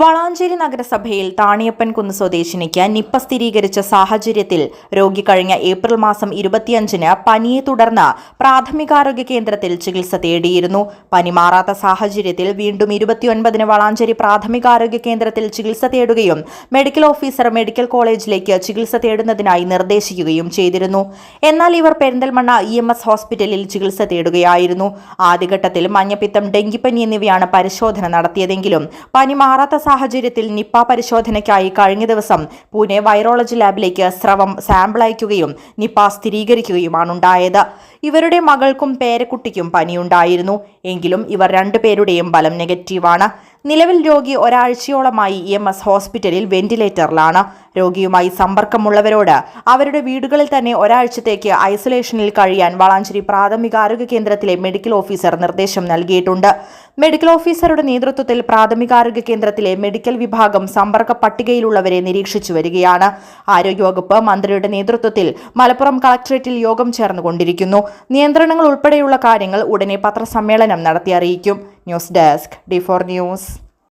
വളാഞ്ചേരി നഗരസഭയിൽ താണിയപ്പൻ കുന്ന് സ്വദേശിനിക്ക് നിപ്പ സ്ഥിരീകരിച്ച സാഹചര്യത്തിൽ രോഗി കഴിഞ്ഞ ഏപ്രിൽ മാസം ഇരുപത്തിയഞ്ചിന് പനിയെ തുടർന്ന് പ്രാഥമികാരോഗ്യ കേന്ദ്രത്തിൽ ചികിത്സ തേടിയിരുന്നു. പനി മാറാത്ത സാഹചര്യത്തിൽ വീണ്ടും ഇരുപത്തിയൊൻപതിന് വളാഞ്ചേരി പ്രാഥമികാരോഗ്യ കേന്ദ്രത്തിൽ ചികിത്സ തേടുകയും മെഡിക്കൽ ഓഫീസർ മെഡിക്കൽ കോളേജിലേക്ക് ചികിത്സ തേടുന്നതിനായി നിർദ്ദേശിക്കുകയും ചെയ്തിരുന്നു. എന്നാൽ ഇവർ പെരിന്തൽമണ്ണ ഇ എം എസ് ഹോസ്പിറ്റലിൽ ചികിത്സ തേടുകയായിരുന്നു. ആദ്യഘട്ടത്തിൽ മഞ്ഞപ്പിത്തം ഡെങ്കിപ്പനി എന്നിവയാണ് പരിശോധന നടത്തിയതെങ്കിലും പനി മാറാത്ത സാഹചര്യത്തിൽ നിപ്പ പരിശോധനയ്ക്കായി കഴിഞ്ഞ ദിവസം പൂനെ വൈറോളജി ലാബിലേക്ക് സ്രവം സാമ്പിൾ അയക്കുകയും നിപ്പ സ്ഥിരീകരിക്കുകയുമാണുണ്ടായത്. ഇവരുടെ മകൾക്കും പേരക്കുട്ടിക്കും പനിയുണ്ടായിരുന്നു. എങ്കിലും ഇവർ രണ്ടുപേരുടെയും ഫലം നെഗറ്റീവാണ്. നിലവിൽ രോഗി ഒരാഴ്ചയോളമായി ഇ എം എസ് ഹോസ്പിറ്റലിൽ വെന്റിലേറ്ററിലാണ്. രോഗിയുമായി സമ്പർക്കമുള്ളവരോട് അവരുടെ വീടുകളിൽ തന്നെ ഒരാഴ്ചത്തേക്ക് ഐസൊലേഷനിൽ കഴിയാൻ വളാഞ്ചേരി പ്രാഥമിക ആരോഗ്യ കേന്ദ്രത്തിലെ മെഡിക്കൽ ഓഫീസർ നിർദ്ദേശം നൽകിയിട്ടുണ്ട്. മെഡിക്കൽ ഓഫീസറുടെ നേതൃത്വത്തിൽ പ്രാഥമികാരോഗ്യ കേന്ദ്രത്തിലെ മെഡിക്കൽ വിഭാഗം സമ്പർക്ക പട്ടികയിലുള്ളവരെ നിരീക്ഷിച്ചു വരികയാണ്. ആരോഗ്യവകുപ്പ് മന്ത്രിയുടെ നേതൃത്വത്തിൽ മലപ്പുറം കളക്ടറേറ്റിൽ യോഗം ചേർന്നുകൊണ്ടിരിക്കുന്നു. നിയന്ത്രണങ്ങൾ ഉൾപ്പെടെയുള്ള കാര്യങ്ങൾ ഉടനെ പത്രസമ്മേളനം നടത്തി അറിയിക്കും. news desk D four news